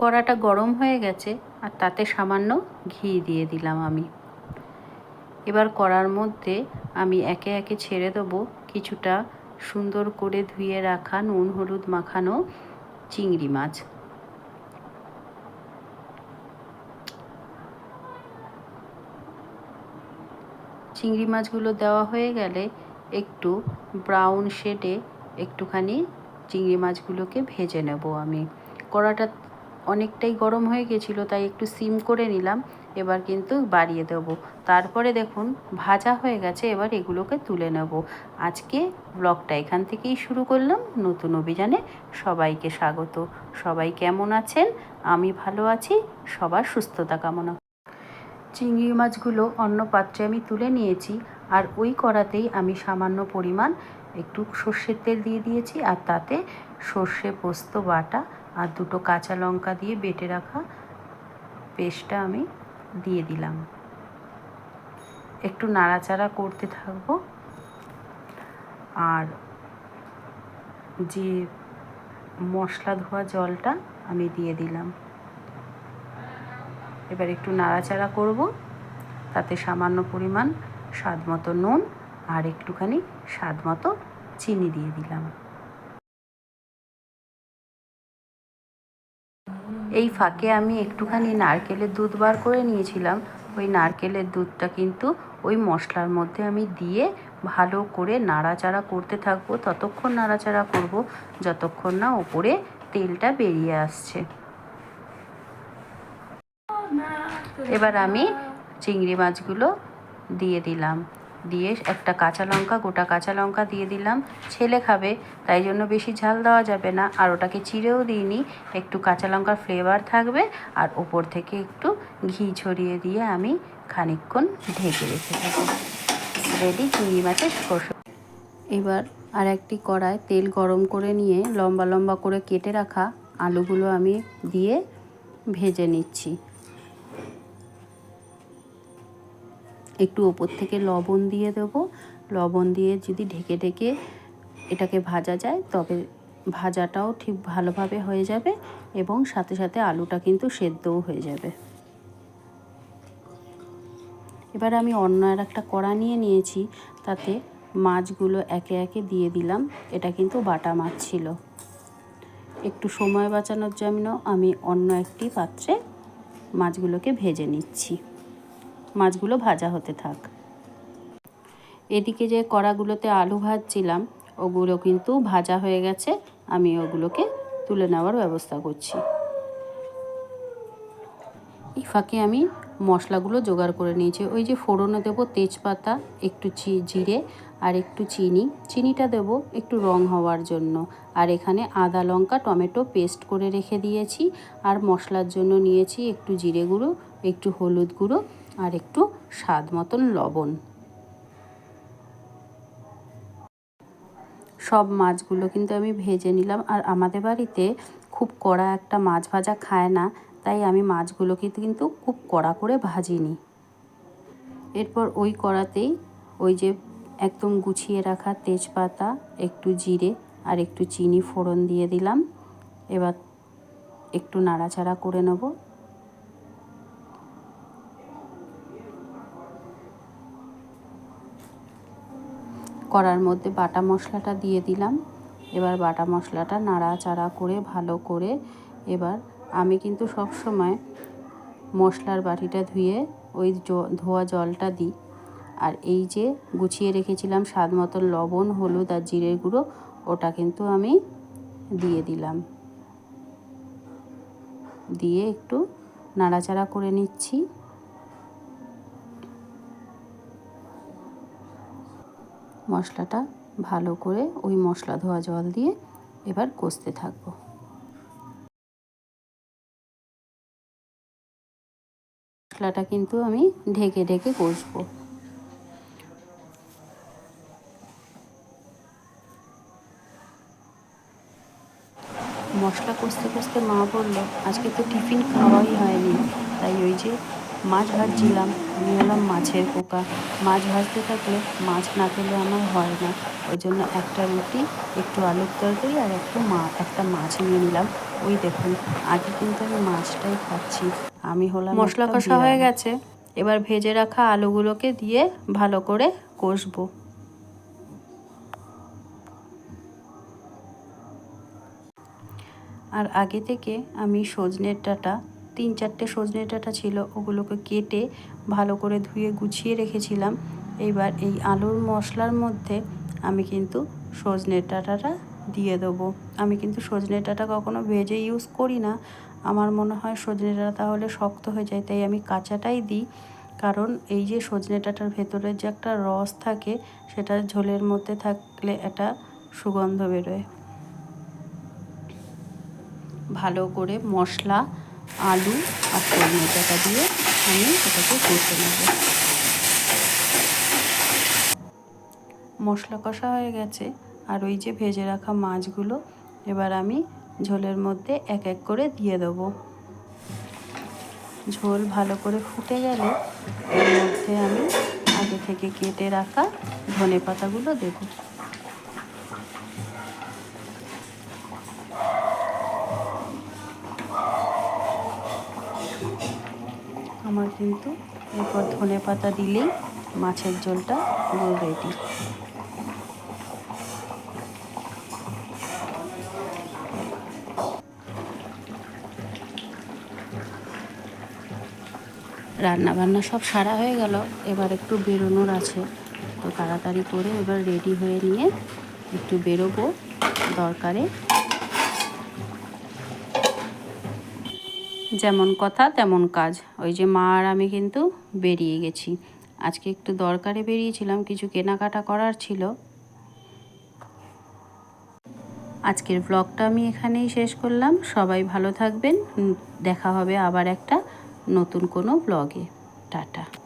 কড়াটা গরম হয়ে গেছে আর তাতে সামান্য ঘি দিয়ে দিলাম আমি। এবার কড়ার মধ্যে আমি একে একে ছেড়ে দেবো কিছুটা সুন্দর করে ধুয়ে রাখা নুন, হলুদ মাখানো চিংড়ি মাছ। চিংড়ি মাছগুলো দেওয়া হয়ে গেলে একটু ব্রাউন শেডে একটুখানি চিংড়ি মাছগুলোকে ভেজে নেব আমি। কড়াটা অনেকটাই গরম হয়ে গেছিল, তাই একটু সিম করে নিলাম, এবার কিন্তু বাড়িয়ে দেব। তারপরে দেখুন, ভাজা হয়ে গেছে, এবার এগুলোকে তুলে নেব। আজকে ব্লগটা এখান থেকেই শুরু করলাম। নতুন অভিযানে সবাইকে স্বাগত। সবাই কেমন আছেন? আমি ভালো আছি। সবার সুস্থতা কামনা। চিংড়ি মাছগুলো অন্য পাত্রে আমি তুলে নিয়েছি, আর ওই কড়াতেই আমি সামান্য পরিমাণ একটু সর্ষের তেল দিয়ে দিয়েছি, আর তাতে সর্ষে পোস্ত বাটা আর দুটো কাঁচা লঙ্কা দিয়ে বেটে রাখা পেস্টটা আমি দিয়ে দিলাম। একটু নাড়াচাড়া করতে থাকব। আর যে মশলা ধোয়া জলটা আমি দিয়ে দিলাম। এবার একটু নাড়াচাড়া করব, তাতে সামান্য পরিমাণ স্বাদ মতো নুন আর একটুখানি স্বাদ মতো চিনি দিয়ে দিলাম। এই ফাঁকে আমি একটুখানি নারকেলের দুধ বার করে নিয়েছিলাম। ওই নারকেলের দুধটা কিন্তু ওই মশলার মধ্যে আমি দিয়ে ভালো করে নাড়াচাড়া করতে থাকব। ততক্ষণ নাড়াচাড়া করব যতক্ষণ না ওপরে তেলটা বেরিয়ে আসছে। এবার আমি চিংড়ি মাছগুলো দিয়ে দিলাম। দিয়ে একটা কাঁচা লঙ্কা, গোটা কাঁচা লঙ্কা দিয়ে দিলাম। ছেলে খাবে, তাই জন্য বেশি ঝাল দেওয়া যাবে না। আর ওটাকে চিড়েও দিইনি, একটু কাঁচা লঙ্কার ফ্লেভার থাকবে। আর ওপর থেকে একটু ঘি ছড়িয়ে দিয়ে আমি খানিকক্ষণ ঢেকে রেখে দেবো। রেডি চিংড়ি মাছের সরষে এবার আর একটি কড়ায় তেল গরম করে নিয়ে লম্বা লম্বা করে কেটে রাখা আলুগুলো আমি দিয়ে ভেজে নিচ্ছি। একটু ওপর থেকে লবণ দিয়ে দেবো। লবণ দিয়ে যদি ঢেকে ঢেকে এটাকে ভাজা যায়, তবে ভাজাটাও ঠিক ভালোভাবে হয়ে যাবে এবং সাথে সাথে আলুটা কিন্তু সেদ্ধও হয়ে যাবে। এবার আমি অন্য আর একটা কড়া নিয়ে নিয়েছি, তাতে মাছগুলো একে একে দিয়ে দিলাম। এটা কিন্তু বাটা মাছ ছিল। একটু সময় বাঁচানোর জন্য আমি অন্য একটি পাত্রে মাছগুলোকে ভেজে নিচ্ছি। মাছগুলো ভাজা হতে থাক। এদিকে যে কড়াগুলোতে আলু ভাজছিলাম, ওগুলো কিন্তু ভাজা হয়ে গেছে। আমি ওগুলোকে তুলে নেওয়ার ব্যবস্থা করছি। এই ফাঁকে আমি মশলাগুলো জোগাড় করে নিয়েছি। ওই যে ফোড়নে দেবো তেজপাতা, একটু চি জিরে আর একটু চিনি। চিনিটা দেব একটু রং হওয়ার জন্য। আর এখানে আদা লঙ্কা, টমেটো পেস্ট করে রেখে দিয়েছি। আর মশলার জন্য নিয়েছি একটু জিরে গুঁড়ো, একটু হলুদ গুঁড়ো আর একটু স্বাদ মতন লবণ। সব মাছগুলো কিন্তু আমি ভেজে নিলাম। আর আমাদের বাড়িতে খুব কড়া একটা মাছ ভাজা খায় না, তাই আমি মাছগুলোকে কিন্তু খুব কড়া করে ভাজিনি। এরপর ওই কড়াতেই ওই যে একদম গুছিয়ে রাখা তেজপাতা, একটু জিরে আর একটু চিনি ফোড়ন দিয়ে দিলাম। এবার একটু নাড়াচাড়া করে নেব। কড়ার মধ্যে বাটা মশলাটা দিয়ে দিলাম। এবার বাটা মশলাটা নাড়াচাড়া করে, ভালো করে এবার আমি কিন্তু সব সময় মশলার বাটিটা ধুয়ে ওই ধোয়া জলটা দিই। আর এই যে গুছিয়ে রেখেছিলাম স্বাদ মতন লবণ, হলুদ আর জিরের গুঁড়ো, ওটা কিন্তু আমি দিয়ে দিলাম। দিয়ে একটু নাড়াচাড়া করে নিচ্ছি। মশলাটা ভালো করে ওই মশলা ধোয়া জল দিয়ে এবার কষতে থাকব। মশলাটা কিন্তু আমি ঢেকে ঢেকে কষবো। মশলা কষতে কষতে মা বলল, আজকে তো টিফিন খাওয়াই হয়নি। তাই ওই যে মাছ ভাজছিলাম আমি হলাম মাছের পোকা। মাছ ভাজতে থাকলে মাছ না খেলে আমার হয় না। ওই জন্য একটা রুটি একটু আলুর তরকারি আর একটু মা একটা মাছ নিয়ে নিলাম। ওই দেখুন আগে কিন্তু আমি মাছটাই খাচ্ছি। আমি হলাম মশলা কষা হয়ে গেছে। এবার ভেজে রাখা আলুগুলোকে দিয়ে ভালো করে কষবো। আর আগে থেকে আমি সজনের ডাঁটা তিন চারটে সজনে ডাঁটা ছিল, ওগুলোকে কেটে ভালো করে ধুয়ে গুছিয়ে রেখেছিলাম। এইবার এই আলুর মশলার মধ্যে আমি কিন্তু সজনে ডাঁটাটা দিয়ে দেবো। আমি কিন্তু সজনে ডাঁটা কখনো ভেজে ইউজ করি না। আমার মনে হয় সজনে ডাঁটা তাহলে শক্ত হয়ে যায়, তাই আমি কাঁচাটাই দিই। কারণ এই যে সজনে ডাঁটার ভেতরে যে একটা রস থাকে, সেটা ঝোলের মধ্যে থাকলে একটা সুগন্ধ বেরোয়। ভালো করে মশলা আলু আর সজনে ডাঁটা দিয়ে আমি এটাকে কষে নেব। মশলা কষা হয়ে গেছে। আর ওই যে ভেজে রাখা মাছগুলো এবার আমি ঝোলের মধ্যে এক এক করে দিয়ে দেবো। ঝোল ভালো করে ফুটে গেলে এর মধ্যে আমি আগে থেকে কেটে রাখা ধনে পাতাগুলো দেবো। আমার কিন্তু এরপর ধনে পাতা দিলেই মাছের ঝোলটা পুরো রেডি। রান্না বান্না সব সারা হয়ে গেল, এবার একটু বেরোনোর আছে। তো তাড়াতাড়ি করে এবার রেডি হয়ে নিয়ে একটু বেরোবো দরকারে। যেমন কথা, তেমন কাজ। ওই যে মা আর আমি কিন্তু বেরিয়ে গেছি। আজকে একটু দরকারে বেরিয়েছিলাম, কিছু কেনাকাটা করার ছিল। আজকের ব্লগটা আমি এখানেই শেষ করলাম। সবাই ভালো থাকবেন। দেখা হবে আবার একটা নতুন কোনো ব্লগে টাটা।